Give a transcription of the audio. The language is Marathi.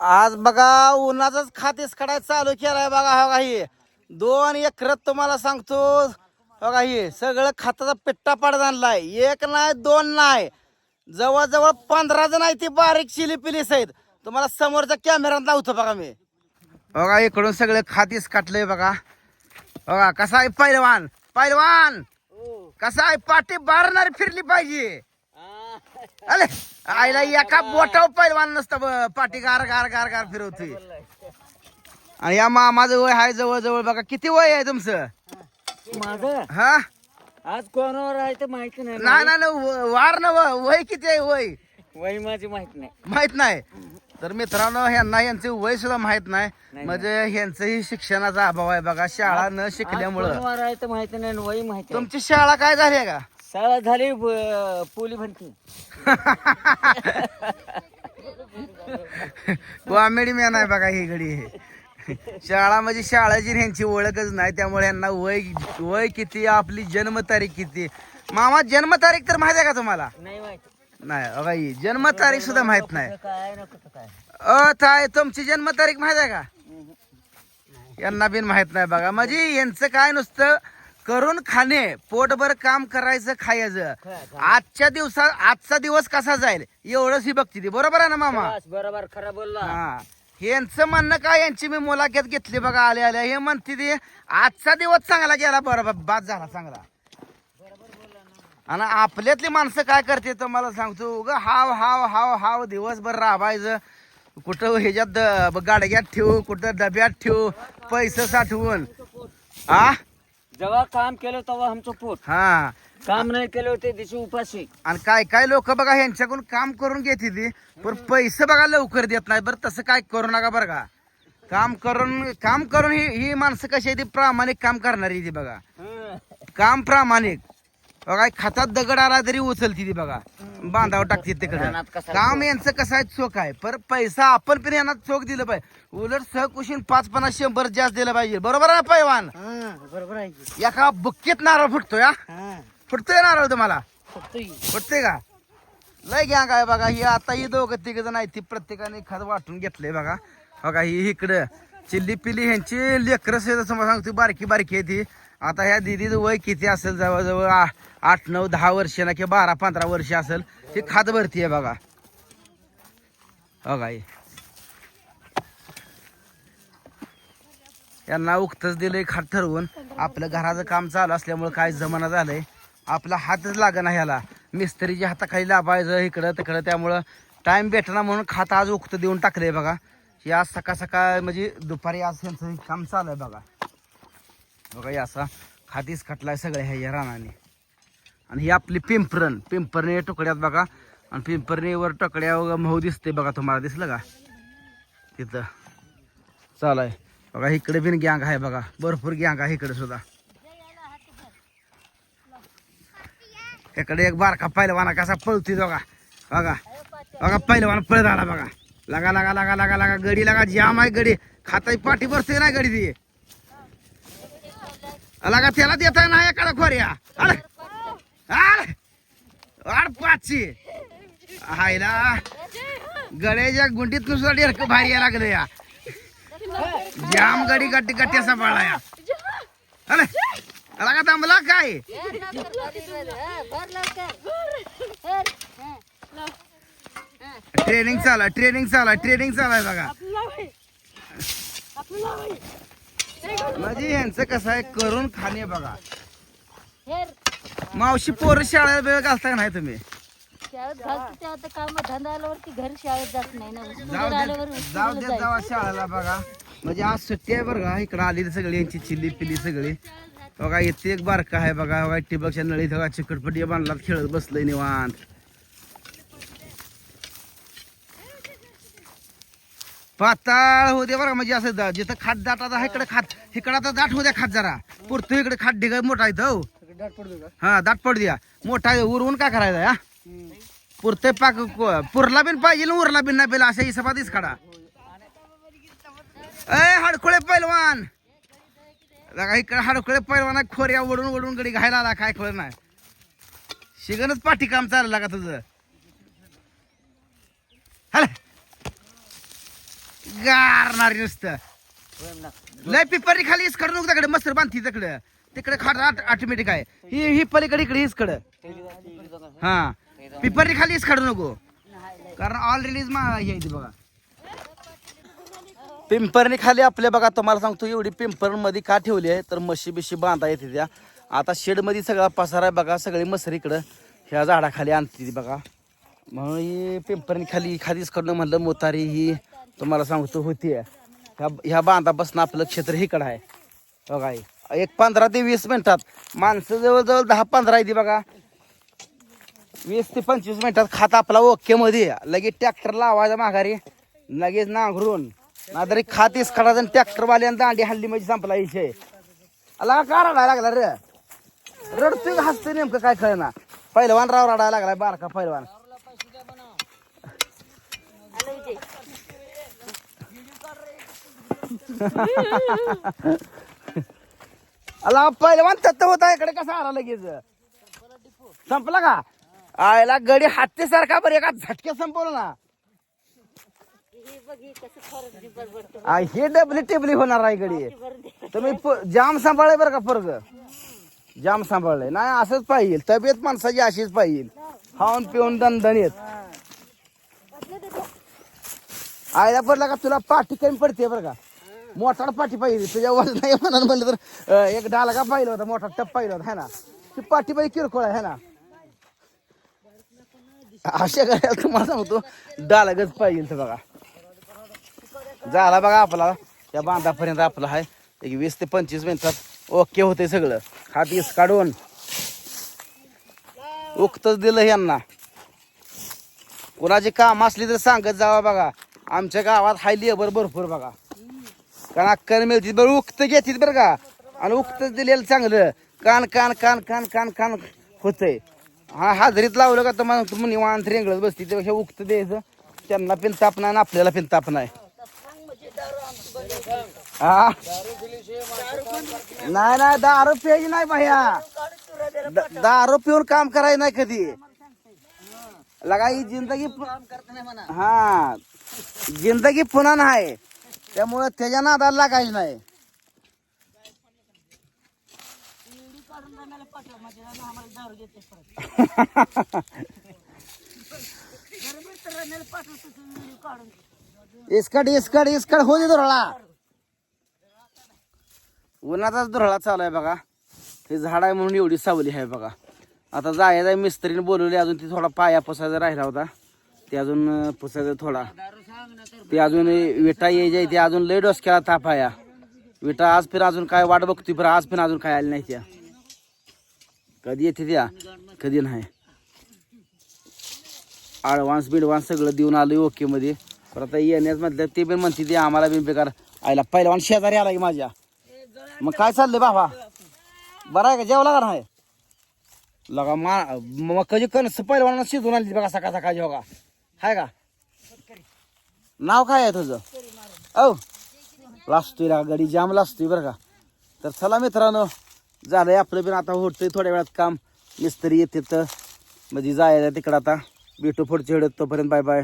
आज बघा उन्हाचाच खातेच कडाय चालू केलाय बघा हो ही दोन एकरात तुम्हाला सांगतो. ही सगळं खताचा पिट्टा पाडत आणलाय. एक नाही दोन नाही. जवळजवळ पंधरा जण आहे ती बारीक चिली पिलीस आहेत तुम्हाला समोरच्या कॅमेऱ्यात लावतो बघा मी. बघा इकडून सगळं खातीच काटलंय बघा. बघा कसा आहे पैलवान? पैलवान! कसा आहे पाठी बारणारी फिरली पाहिजे? अरे आईला एका बोटाव पैलवान नसतं पाठी गार गार गार गार फिरवते. आणि या मामाचं वय आहे जवळ जवळ बघा. किती वय आहे तुमचं? माझं हा? आज कोणावर आहे ते माहिती नाही. नाही नाही, व- वार न वय किती आहे वय? वय माझी माहीत नाही. माहीत नाही. तर मित्रांनो ह्यांना यांचे वय सुद्धा माहीत नाही. म्हणजे ह्यांचंही शिक्षणाचा अभाव आहे बघा शाळा न शिकल्यामुळं. माहिती नाही वय माहिती. तुमची शाळा काय झाली आहे का? शाळा झाली ब- पोली भरती कॉमेडी मॅन आहे बघा ही घडी. हे शाळा म्हणजे शाळाची ह्यांची ओळखच नाही त्यामुळे यांना वय वय किती आपली जन्मतारीख किती. मामा जन्मतारीख तर माहीत आहे का तुम्हाला? नाही माहिती. नाही बघा ही जन्मतारीख सुद्धा माहीत नाही. कुठं काय ना कुठं काय. अ ताय तुमची जन्मतारीख माहीत आहे का? यांना बिन माहीत नाही बघा. म्हणजे यांचं काय नुसतं करून खाणे पोटभर काम करायचं खायचं. आजच्या दिवसात आजचा दिवस कसा जाईल? एवढंच ही बघती ती. बरोबर आहे ना मामा? बरोबर खरा बोलला. हा. यांचं म्हणणं काय? यांची मी मुलाखत घेतली बघा आल्या आल्या हे म्हणते ते आजचा दिवस चांगला गेला. बरोबर बाद झाला चांगला. आणि आपल्यातली माणसं काय करते तर मला सांगतो उग हाव हाव हाव हाव दिवसभर राबायचं. कुठं ह्याच्यात गाडग्यात ठेवू कुठं डब्यात ठेवू पैसे साठवून. आ? जेव्हा काम केलं तेव्हा आमचं पोट. हा. काम नाही केलं ते दिवशी उपाशी. आणि काय काय लोक बघा ह्यांच्याकडून काम करून घेते ती पण पैसे बघा लवकर देत नाही बरं तसं काय करू नका बरं का. काम करून काम करून ही ही माणसं कशी आहे ती प्रामाणिक काम करणारी ती बघा. काम प्रामाणिक. बघा खातात दगड आला तरी उचलती ती बघा. बांधावर टाकते तिकडे. काम यांचं कसं आहे चोख आहे. पर पैसा आपण पण यांना चोख दिलं पाहिजे. उलट सहकुशीन पाच पन्नास शंभर जास्त दिलं पाहिजे. बरोबर आहे पैवान? बरोबर आहे की. एका बुक्कीत नारळ फुटतोय हा? हा. फुटतोय नारळ तुम्हाला? फक्त ही. फुटते का? लय घ्या काय बघा ही आता ही दोघं तिघ जण आहे ती प्रत्येकाने खत वाटून घेतलंय बघा. बघा ही इकडं चिल्ली पिल्ली ह्यांची लेकरं सांगतो बारकी बारकी आहे ती. आता ह्या दिदीचं वय किती असेल जवळजवळ आठ नऊ दहा वर्ष ना किंवा बारा पंधरा वर्ष असेल ती खात भरती आहे बघा बघा यांना उगतच दिलंय खात ठरवून. आपलं घराचं काम चालू असल्यामुळे काय जमाना झालंय. आपला हातच लागना ह्याला. मिस्त्रीच्या हाताखाली लाभायचं इकडं तिकडं त्यामुळं टाइम भेटणार म्हणून खात आज उक्त देऊन टाकलंय बघा. हे आज सकाळ सकाळ म्हणजे दुपारी आज यांचं हे काम चालू आहे बघा. बघा असा खातीच खटलाय सगळ्या ह्या रानाने. आणि ही आपली पिंपरण पिंपरणे टोकड्यात बघा. आणि पिंपरणीवर टकड्या मऊ दिसते बघा तुम्हाला. दिसलं का? तिथं. चालू आहे बघा इकडे बिन गँग आहे बघा. भरपूर गँग आहे इकडे सुद्धा. इकडे एक बारका पहिलवाना कसा पळती बघा. बघा. बघा पहिलवान पळत आला बघा. लगा लगा लगा लगा लगा. गडी लगा. जाम आहे गडी. खाताई पाठी बसते ना गडी ती. लगा त्याला देताय ना एकडा खोऱ्या. अरे! अरे पाचशे. हायला गड्याच्या गुंडीत नुसतं डेरक बाहेर यायला लागलं या. जाम गडी गट्टी गट्टी असा पडला या. अरे अला का थांबला काय? ट्रेनिंग चाला ट्रेनिंग चाला ट्रेनिंग चालाय बघा. म्हणजे यांचं कसं आहे करून खाणे बघा. मावशी पोरं शाळेला वेळ घालता का नाही तुम्ही? शाळेत घालतो ते आता काम धंदा आल्यावरती घरी शाळेत जात नाही ना. जाऊ आल्यावर दे जाऊ दे जावा शाळेला बघा. म्हणजे आज सुट्टी आहे बरं का. इकडं आली सगळी यांची चिल्ली पिल्ली सगळी. बघा इथे एक बारका आहे बघा. बघा टिबकच्या नळीत बघा चिकटपट्टी बांधला खेळत बसलंय निवांत. पाताळ दे बरं का, म्हणजे असं दा- जिथं खाट दाट आता इकडे खात इकडं आता दाट होऊ द्या खात जरा. पुरतो इकडे खाट ढिगा मोठा आहे हो. हा दाट पडू द्या. मोठा आहे उरवून काय करायचं हा? पुरते पाक पुरला बिन पाहिजे उरला बिन नाही पाहिजे अशा हिशोबातच काढा. ए हडकुळे पैलवान! लगा इकडे हडकुळे पैलवान आहे, खोऱ्या ओढून ओढून गडी घायला आला काय कळ नाही. शिगनच पाठी काम चाललं का तुझं? हॅलो! गारणारी नुसतं. लय पिपरी खाली इसकड नको तिकडे मस्त बांधती तिकडे तिकडे खाट ऑटोमॅटिक आहे. ही ही पलीकडे इकडे इसकड हा. पिपरी खाली इसकड नको. कारण ऑल रिलीज आहे बघा. पिंपरणी खाली आपल्या बघा तुम्हाला सांगतो एवढी पिंपरमध्ये का ठेवली आहे तर मशी बिशी बांधा येते त्या. आता शेडमध्ये सगळा पसारा आहे बघा सगळी मसरी इकडं. ह्या झाडाखाली आणते ती बघा. म्हणून ही पिंपरणी खाली खालीच करणं म्हणलं मोतारी ही तुम्हाला सांगतो होती. ह्या ह्या बांधापासून आपलं क्षेत्र हिकडं आहे. बघा एक पंधरा ते वीस मिनिटात. माणसं जवळजवळ दहा पंधरा आहे ती बघा. वीस ते पंचवीस मिनिटात खात आपला ओके मध्ये लगेच ट्रॅक्टर लावायचा माघारी. लगेच नांगरून. नाहीतरी खातीस खडाचा ट्रॅक्टर वाल्यानं दांडी हल्ली म्हणजे संपला विषय. अला का रडायला लागला रे? रडतोय हसतोय नेमकं काय कळना. पहिलवान राव रडायला लागलाय बारका पहिलवान अला पहिलवान तत्त होता इकडे कसा आला लगेच? संपला का? आयला गडी हाती सारखा बरं एका झटक्या संपवलं ना. हे आ, हे डबली टेबली होणार आहे गडी. तुम्ही प- जाम सांभाळले बरं का फरक जाम सांभाळलंय. नाही असंच पाहिजे. तब्येत माणसाची अशीच पाहिजे. खाऊन पिऊन दणदणीत. आयला पडला का? तुला पाठी कमी पडते बरं का? मोठा पाठी पाहिजे. तुझ्या वजन नाही म्हणून म्हणलं तर अं, एक डाला का पाहिलं होता मोठा टप पाहिलं होता है ना? ती पाठी पाहिजे किरकोळ आहे है ना? अशा करायला तुम्हाला सांगतो डालगच पाहिजे तर बघा. झाला बघा आपला त्या बांधापर्यंत आपला आहे. एक वीस ते पंचवीस मिनिटात ओके होते सगळं. हातीस काढून. उक्तच दिलं यांना. कोणाची काम असली तर सांगत जावा बघा. आमच्या गावात हाय लेबर भरपूर बघा. कारण अक्कल मिळतील बरं उक्त घेतील बरं का? आणि उक्त दिलेलं चांगलं. कान कान कान कान कान कान होतंय. हा हाजरीत लावलं का तर मग तुम्ही निवांत रेंगळत बसती त्यापेक्षा उक्त द्यायचं. त्यांना पिन ताप नाही आणि आपल्याला पिन ताप नाही हा? नाही नाही दारू प्यायची नाही भैया. द- दारू पिऊन काम करायचं नाही कधी. लगा ही जिंदगी हा. जिंदगी पुन्हा नाही. त्यामुळे त्याच्या नादाला लागायचं नाही. इसकड इसकड इसकड हो दे दुरळा. उन्हाचाच दुरळा चालू आहे बघा. हे झाड आहे म्हणून एवढी सावली आहे बघा. आता जायचं मिस्त्रीने बोलवले अजून ती थोडा पाया पुसायचा राहिला होता. ते अजून पुसायचं थोडा. ते अजून विटा यायच्या ते अजून लय डोसक्याला ताप आहे विटा आज फिर अजून काय वाट बघतोय फिर आज पण अजून काय आली नाही त्या. कधी येते त्या? कधी नाही. अडवान्स बिडवान्स सगळं देऊन आलो ओके मध्ये. पण आता येण्यास म्हटलं ते पण म्हणते ते आम्हाला बिन बेकार. आयला पहिलवान शेजारी आला की माझ्या. मग काय चाललंय बाबा? बरं आहे का? जेवला का नाही? लगा मा मग कधी कणस पहिलवान शिजून आली बघा सकाळ सकाळी जेव हो का? हाय का? नाव काय आहे तुझं? औ. लासतोय ना गाडी जाम लासतोय बरं का. तर चला मित्रांनो झालंय आपलं पण आता होतंय थोड्या वेळात काम. मिस्त्री येते तर म्हणजे जायला तिकडं आता. भेटू पुढच्या वेळेत तोपर्यंत बाय बाय.